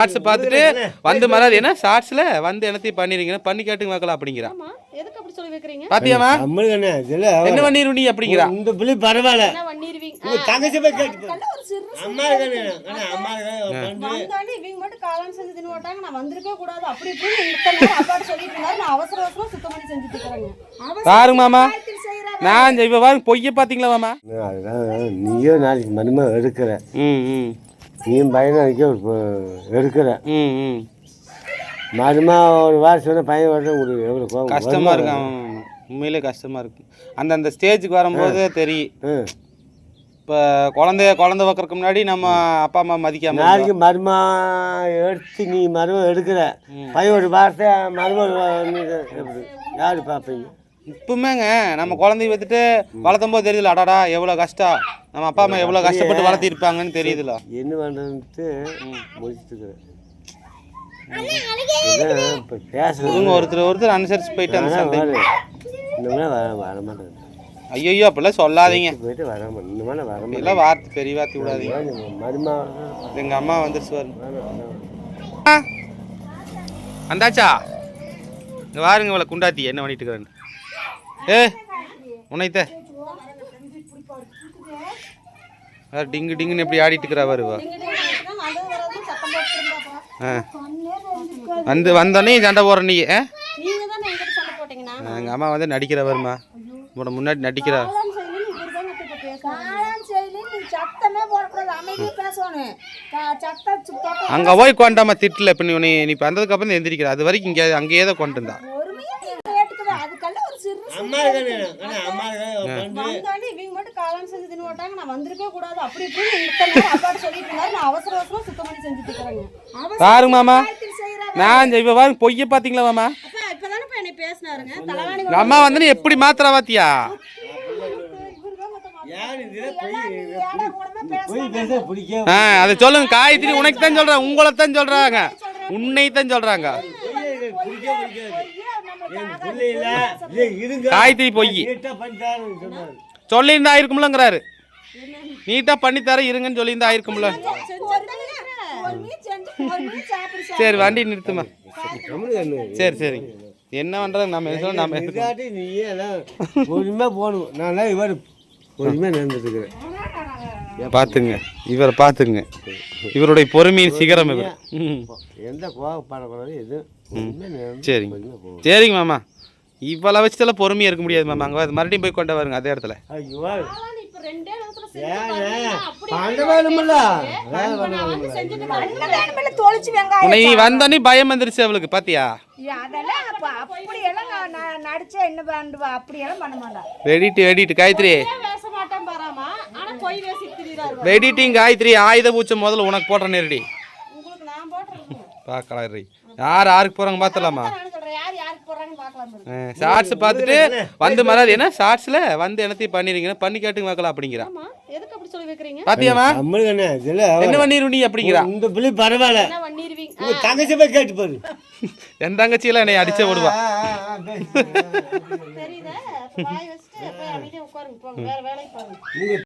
Shorts பார்த்துட்டு வந்து மறாது என்ன? ஷார்ட்ஸ்ல வந்து என்னத்தையும் பண்ணிருக்கீங்க பண்ணி கேட்டுங்க பார்க்கலாம் அப்படிங்கிறா. ஆமா. எதுக்கு அப்படி சொல்லி வைக்கிறீங்க? பாத்தியாமா என்ன பண்ணிரு நீ அப்படிங்கிறா? இந்த பிள்ளை பரவாயில்ல. என்ன பண்ணிருவீங்க உங்க தங்கச்சி போய் கேட்டு பாரு. ஒரு சிறு அம்மா இருக்கானே அண்ணா, அம்மா இருக்கானே வந்து வந்தாண்டி இவங்க மட்டும் காளான் செஞ்சு தின்னு மாட்டாங்க நான் வந்திருக்கவே கூடாது. அப்படி இப்படின்னு இத்தனை நேரம் அப்பாட்ட சொல்லிட்டு இருந்தாரு. நான் அவசர அவசரமா சுத்தம் பண்ணி செஞ்சுட்டு இருக்கிறேங்க. பாருங்க மாமா. நான் இப்ப பாருங்க பொய்ய பாத்தீங்களா மாமா? அதுதான் நீயும் நாளைக்கு மருமா எடுக்கிற. ம் ம். நீயும் பையனாக்கே எடுக்கிற ம் ம். மருமா ஒரு வாரம் சொன்ன பையன் வரணும் உங்களுக்கு எவ்வளோ கோவம் கஷ்டமா இருக்கு ஆமா, ஆமா, ஆமா. உண்மையிலே கஷ்டமா இருக்கு. அந்த அந்த ஸ்டேஜுக்கு வரும்போது தெரியும் ம். இப்போ குழந்தைய குழந்தை வைக்கிறதுக்கு முன்னாடி நம்ம அப்பா அம்மா மதிக்காம நாளைக்கு மருமா எடுத்து நீ மருமா எடுக்கிற பையன் ஒரு வாரத்தை மருமா எப்படி? யார் பார்ப்பீங்க இப்பவுமேங்க நம்ம குழந்தைய வச்சுட்டு வளர்த்தும் போது தெரியுதுல அடாடா எவ்வளோ கஷ்டம். நம்ம அப்பா அம்மா எவ்வளோ கஷ்டப்பட்டு வளர்த்திருப்பாங்கன்னு தெரியுதுல. என்ன பண்ணுறதுன்ட்டு முடிச்சுட்டுக்கிறேன் இப்போ ஒருத்தர் ஒருத்தர் அனுசரிச்சு போயிட்டு அந்த இன்னுமே வர வர மாட்டேன். ஐயோ அப்படிலாம் சொல்லாதீங்க. போயிட்டு வர மாட்டேன். வர மாட்டேன். வார்த்தை பெரிய வார்த்தை விடாதீங்க. மருமா எங்க அம்மா வந்துருச்சு வந்தாச்சா? இங்க பாருங்க இவளை குண்டாத்தி என்ன பண்ணிட்டு இருக்கிறேன்னு ஏ உன்னைத்த டிங்கு டிங்குன்னு எப்படி ஆடிட்டு இருக்கிறா ஆ. வந்து வந்தோடனே சண்டை போடுற நீ எங்கள் அம்மா வந்து நடிக்கிற வருமா உன்னோட முன்னாடி நடிக்கிறா. அங்கே போய் கொண்டாம திட்டல இப்போ நீ நீ இப்போ வந்ததுக்கப்புறம் எந்திரிக்கிற. அது வரைக்கும் இங்கே அங்கேயே தான் கொண்டு இருந்தா பொறுமையா நீ கேட்டுக்குது அதுக்கெல்லாம் ஒரு சிறு அம்மா இவங்க மட்டும் செஞ்சு தின்னு நான் வந்திருக்கவே கூடாது. அப்படி இப்படின்னு இத்தனை நேரம் அப்பாட்ட சொல்லிட்டு இருந்தாரு நான் அவசர அவசரமா சுத்தம் பண்ணி செஞ்சுட்டு இருக்கிறேங்க. பாருங்க மாமா. நான் இப்போ பாருங்க பொய்ய பார்த்தீங்களா மாமா? அம்மா வந்து நீ எப்படி மாத்திரா பாத்தியா யார் இதில் போய் போய். பேச பிடிக்க ஆ அதை சொல்லுங்க. காயத்ரி உனக்கு தான் சொல்றாங்க. உங்களை தான் சொல்றாங்க. உன்னை தான் சொல்றாங்க காயத்ரி பொய். சொல்லியிருந்தா ஆயிருக்கும்லங்கிறாரு. நீட்டா பண்ணி தர இருங்கன்னு சொல்லியிருந்தா பொறுமையா பொறுமையா சாப்பிடு சரி வண்டி நிறுத்துமா? சரி சரி என்ன பண்றது? நம்ம சொல்ல நம்ம பொறுமையாக போகணும். நான் இவர் பொறுமையாக நடந்துட்டுருக்கிறேன். பாத்துங்க இவரை பாத்துங்க இவருடைய பொறுமையின் சிகரம் இவர். ம். எந்த கோவப்படக்கூடாது சரிங்க. சரிங்க மாமா. இவ்வளோ வச்சுட்டெல்லாம் பொறுமையாக இருக்க முடியாது மாமா. அங்கே மறுபடியும் போய் கொண்டு வருங்க அதே இடத்துல. உன்னை வந்தோடனே பயம் வந்துருச்சு அவளுக்கு பாத்தியா? வெடிட்டு வெடிட்டு காயத்ரி. பேச மாட்டேன் பாராமா. ஆனா பொய் பேசிட்டு வெடிட்டிங் காயத்ரி ஆயுத பூச்சை முதல்ல உனக்கு போடுற நேரடி. உங்களுக்கு நான் போட்டுறேன் பார்க்கலாம். யார் யாருக்கு போகிறாங்க பார்த்துலாமா நான் சொல்றேன். யார் யாருக்கு போடுறாங்கன்னு பார்க்கலாம் பாருங்க. ஷார்ட்ஸ் பார்த்துட்டு வந்து மறாது என்ன? ஷார்ட்ஸில் வந்து என்னத்தையும் பண்ணிருக்கீங்க? பண்ணி கேட்டுங்க பார்க்கலாம் அப்படிங்கிறா. ஆமா எதுக்கு அப்படி சொல்லி வைக்கிறீங்க? பாத்தியாமா? என்ன இதில் என்ன பண்ணிரு நீ அப்படிங்கிறா? இந்த பிள்ளை பரவாயில்ல. என்ன பண்ணிருவீங்க உங்க தங்கச்சி போய் கேட்டு பாரு. என் தங்கச்சியெல்லாம் என்னை அடிச்சே விடுவா.